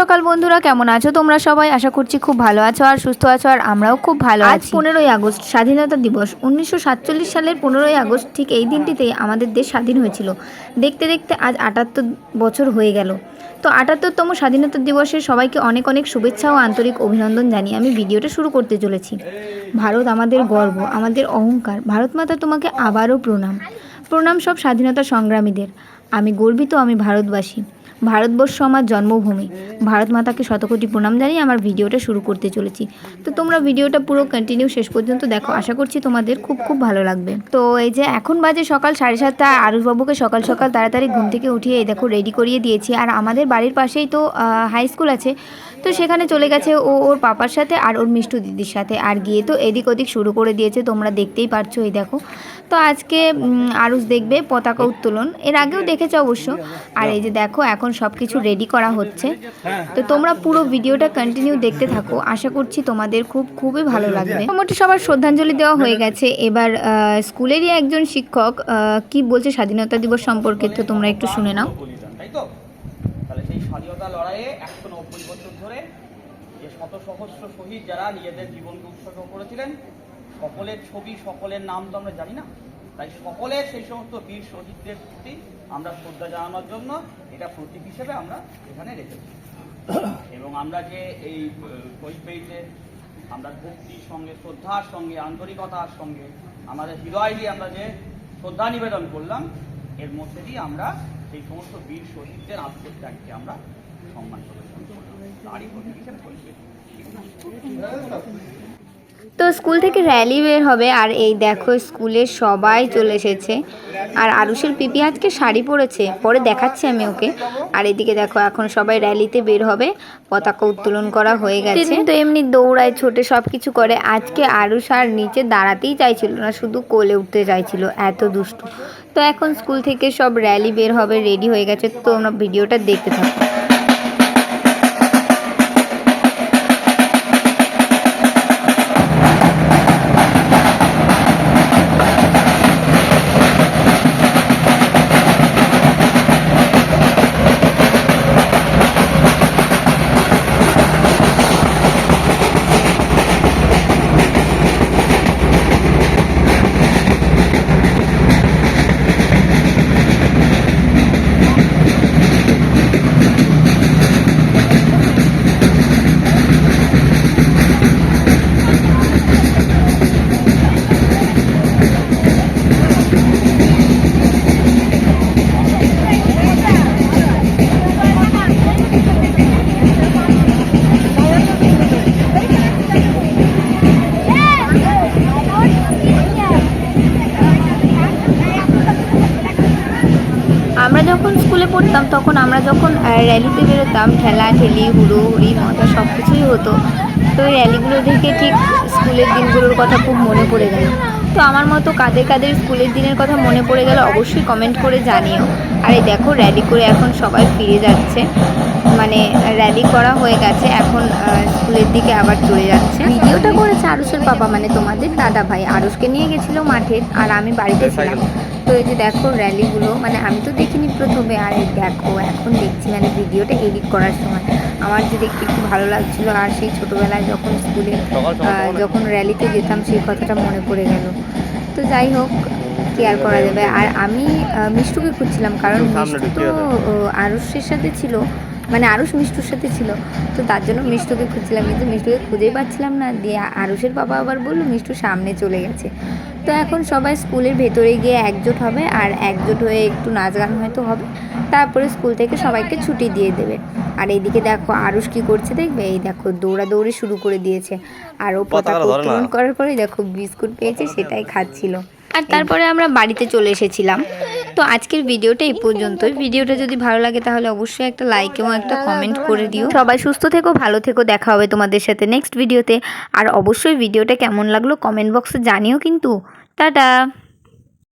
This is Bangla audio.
সকাল বন্ধুরা কেমন আছো তোমরা সবাই? আশা করছি খুব ভালো আছো আর সুস্থ আছো আর আমরাও খুব ভালো আজ পনেরোই আগস্ট স্বাধীনতা দিবস। উনিশশো সাতচল্লিশ সালের পনেরোই আগস্ট ঠিক এই দিনটিতেই আমাদের দেশ স্বাধীন হয়েছিল। দেখতে দেখতে আজ আটাত্তর বছর হয়ে গেল। তো আটাত্তরতম স্বাধীনতা দিবসে সবাইকে অনেক অনেক শুভেচ্ছা ও আন্তরিক অভিনন্দন জানিয়ে আমি ভিডিওটা শুরু করতে চলেছি। ভারত আমাদের গর্ব আমাদের অহংকার। ভারত মাতা তোমাকে আবারও প্রণাম। প্রণাম সব স্বাধীনতা সংগ্রামীদের। আমি গর্বিত আমি ভারতবাসী। ভারতবর্ষ আমার জন্মভূমি। ভারত মাতাকে শতকোটি প্রণাম জানিয়ে আমার ভিডিওটা শুরু করতে চলেছি। তো তোমরা ভিডিওটা পুরো কন্টিনিউ শেষ পর্যন্ত দেখো। আশা করছি তোমাদের খুব খুব ভালো লাগবে। তো এই যে এখন বাজে সকাল সাড়ে সাতটা। আরুষবাবুকে সকাল সকাল তাড়াতাড়ি ঘুম থেকে উঠিয়ে এই দেখো রেডি করিয়ে দিয়েছি। আর আমাদের বাড়ির পাশেই তো হাই স্কুল আছে। তো সেখানে চলে গেছে ও, ওর পাপার সাথে আর ওর মিষ্টু দিদির সাথে। আর গিয়ে তো এদিক ওদিক শুরু করে দিয়েছে। তোমরা দেখতেই পারছ, এই দেখো। তো আজকে আরুষ দেখবে পতাকা উত্তোলন। এর আগেও দেখেছে অবশ্য। আর এই যে দেখো, এখন সব কিছু রেডি করা হচ্ছে। তো তোমরা পুরো ভিডিওটা কন্টিনিউ দেখতে থাকো। আশা করছি তোমাদের খুব, খুবই ভালো লাগবে। মোটামুটি সবার শ্রদ্ধাঞ্জলি দেওয়া হয়ে গেছে। এবার স্কুলেরই একজন শিক্ষক কি বলছে স্বাধীনতা দিবস সম্পর্কে তো তোমরা একটু শুনে নাও। তাই তো? তাহলে সেই স্বাধীনতা লড়াইয়ে একশো নব্বই বছর ধরে যে শত সহস্র শহীদ যারা নিজেদের জীবনকে উৎসর্গ করেছিলেন সকলের ছবি, সকলের নাম তো আমরা জানি না। তাই সকলের সেই সমস্ত বীর শহীদদের প্রতি আমরা শ্রদ্ধা জানানোর জন্য এটা প্রতীক হিসেবে আমরা এখানে রেখেছি এবং আমরা যে এই শহীদ আমরা ভক্তির সঙ্গে, শ্রদ্ধার সঙ্গে, আন্তরিকতার সঙ্গে, আমাদের হৃদয় দিয়ে আমরা যে শ্রদ্ধা নিবেদন করলাম, এর মধ্যে দিয়ে আমরা সেই সমস্ত বীর শহীদদের আত্মত্যাগকে আমরা সম্মান হিসেবে শহীদ বেদি। তো স্কুল থেকে র্যালি বের হবে আর এই দেখো স্কুলে সবাই চলে এসেছে। আর আরুষের পিপি আজকে শাড়ি পরেছে, পরে দেখাচ্ছি আমি ওকে। আর এদিকে দেখো, এখন সবাই র্যালিতে বের হবে, পতাকা উত্তোলন করা হয়ে গেছে। তো এমনি দৌড়ায়, ছোটে সব কিছু করে। আজকে আরুষ আর নিচে দাঁড়াতেই চাইছিল না, শুধু কোলে উঠতে চাইছিল, এত দুষ্টু। তো এখন স্কুল থেকে সব র্যালি বের হবে, রেডি হয়ে গেছে। তো তোমরা ভিডিওটা দেখতে থাকো। যখন স্কুলে পড়তাম তখন আমরা যখন র্যালিতে বেরোতাম ঠেলা ঠেলি হুড়ো হুড়ি মজা সব কিছুই হতো। তো এই র্যালিগুলো দেখে ঠিক স্কুলের দিনগুলোর কথা খুব মনে পড়ে গেল। তো আমার মতো কাদের কাদের স্কুলের দিনের কথা মনে পড়ে গেল অবশ্যই কমেন্ট করে জানিও। আর এই দেখো র্যালি করে এখন সবাই ফিরে যাচ্ছে। মানে র্যালি করা হয়ে গেছে এখন স্কুলের দিকে আবার চলে যাচ্ছে। ভিডিওটা করেছে আরুষের বাবা মানে তোমাদের দাদা ভাই। আরুষকে নিয়ে গেছিল মাঠে আর আমি বাড়িতে ছিলাম। এই যে দেখো র্যালিগুলো মানে আমি তো দেখিনি প্রথমে আর এই দেখো এখন দেখছি মানে ভিডিওটা এডিট করার সময়। আমার যে দেখতে একটু ভালো লাগছিল আর সেই ছোটোবেলায় যখন স্কুলে যখন র্যালিতে যেতাম সেই কথাটা মনে পড়ে গেল। তো যাই হোক কি আর করা যাবে। আর আমি মিষ্টুকে খুঁজছিলাম কারণ মিষ্টু তো আরুষের সাথে ছিল। মানে আরুষ মিষ্টুর সাথে ছিল। তো তার জন্য মিষ্টুকে খুঁজছিলাম। কিন্তু মিষ্টুকে খুঁজেই পাচ্ছিলাম না। দিয়ে আরুষের বাবা আবার বলল মিষ্টু সামনে চলে গেছে। তো এখন সবাই স্কুলের ভেতরে গিয়ে একজোট হবে। আর একজোট হয়ে একটু নাচ গান হয়তো হবে। তারপরে স্কুল থেকে সবাইকে ছুটি দিয়ে দেবে। আর এইদিকে দেখো আরুষ কি করছে দেখবে? এই দেখো দৌড়াদৌড়ি শুরু করে দিয়েছে। আর ও পতাকা উত্তোলন করার পরে দেখো বিস্কুট পেয়েছে সেটাই খাচ্ছিল। আর তারপরে আমরা বাড়িতে চলে এসেছিলাম। তো আজকের ভিডিওটা এই পর্যন্তই। ভিডিওটা যদি ভালো লাগে তাহলে অবশ্যই একটা লাইক এবং একটা কমেন্ট করে দিও। সবাই সুস্থ থেকো ভালো থেকো। দেখা হবে তোমাদের সাথে নেক্সট ভিডিওতে আর অবশ্যই ভিডিওটা কেমন লাগল কমেন্ট বক্সে জানিও কিন্তু। টাটা!